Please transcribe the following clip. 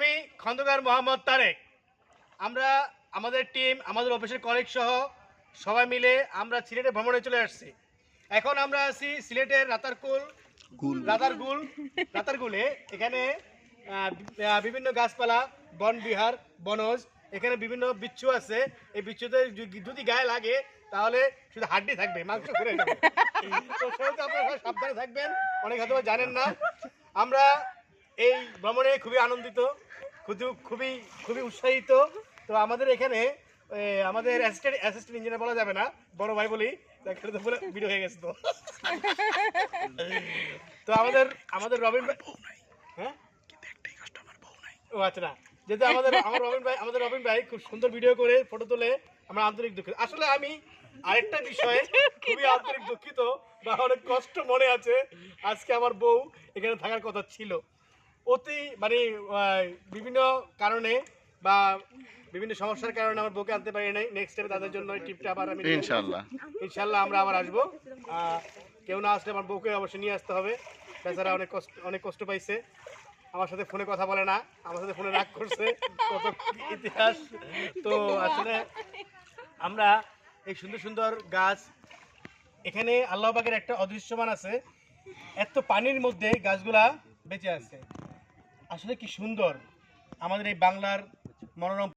আমি খন্দকার মোহাম্মদ তারেক। আমরা আমাদের টিম আমাদের অফিসের কলিগ সহ সবাই মিলে আমরা সিলেটে ভ্রমণে চলে আসছি। এখন আমরা আছি সিলেটের রাতারকুল রাতারগুল রাতারগুলে। এখানে বিভিন্ন গাছপালা বন বিহার বনজ এখানে বিভিন্ন বিচ্ছু আছে। এই বিচ্ছুতে যদি- গায়ে লাগে তাহলে শুধু হাড্ডি থাকবে মাংস করে যাবে। তো সেহেতু আপনারা সাবধানে থাকবেন অনেক হয়তো জানেন না। আমরা এই ভ্রমণে খুবই আনন্দিত খুবই খুবই খুবই উৎসাহিত। তো আমাদের এখানে আমাদের অ্যাসিস্ট্যান্ট অ্যাসিস্ট্যান্ট ইঞ্জিনিয়ার বলা যাবে না বড় ভাই বলি দেখলে তো বলে ভিডিও হয়ে গেছে তো। তো আমাদের আমাদের রবিন ভাই হ্যাঁ? ও আচ্ছা না যেহেতু আমাদের আমার রবিন ভাই আমাদের রবিন ভাই খুব সুন্দর ভিডিও করে ফটো তোলে আমরা আন্তরিক দুঃখিত। আসলে আমি আরেকটা বিষয়ে খুবই আন্তরিক দুঃখিত বা অনেক কষ্ট মনে আছে আজকে আমার বউ এখানে থাকার কথা ছিল। অতি মানে বিভিন্ন কারণে বা বিভিন্ন সমস্যার কারণে আমার বউকে আনতে পারি নাই। নেক্সট টাইম তাদের জন্য এই টিপটা আবার আমি ইনশাল্লাহ ইনশাল্লাহ আমরা আবার আসব। কেউ না আসলে আমার বউকে অবশ্যই নিয়ে আসতে হবে। বেচারা অনেক কষ্ট অনেক কষ্ট পাইছে। আমার সাথে ফোনে কথা বলে না। আমার সাথে ফোনে রাগ করছে। কত ইতিহাস। তো আসলে আমরা এই সুন্দর সুন্দর গাছ এখানে আল্লাহবাগের একটা অদৃশ্যমান আছে। এত পানির মধ্যে গাছগুলা বেঁচে আছে। আসলে কি সুন্দর আমাদের এই বাংলার মনোরম